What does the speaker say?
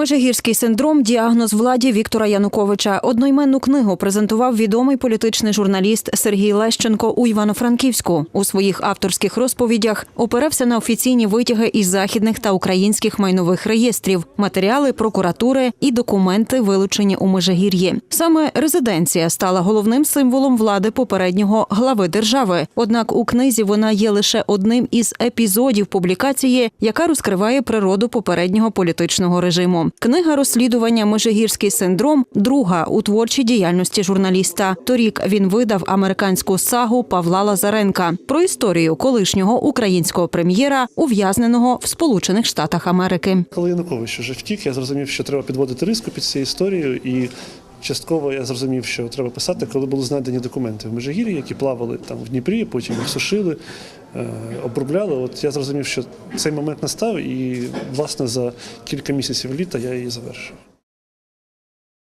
Межигірський синдром діагноз владі Віктора Януковича. Одноіменну книгу презентував відомий політичний журналіст Сергій Лещенко у Івано-Франківську. У своїх авторських розповідях оперевся на офіційні витяги із західних та українських майнових реєстрів, матеріали прокуратури і документи, вилучені у Межигір'ї. Саме резиденція стала головним символом влади попереднього глави держави. Однак у книзі вона є лише одним із епізодів публікації, яка розкриває природу попереднього політичного режиму. Книга розслідування Межигірський синдром друга у творчій діяльності журналіста. Торік він видав американську сагу Павла Лазаренка про історію колишнього українського прем'єра, ув'язненого в Сполучених Штатах Америки. Коли Янукович вже втік, я зрозумів, що треба підводити риску під цією історією, і частково я зрозумів, що треба писати, коли були знайдені документи в Межигір'ї, які плавали там в Дніпрі, потім їх сушили, обробляли. От я зрозумів, що цей момент настав, і власне за кілька місяців літа я її завершив.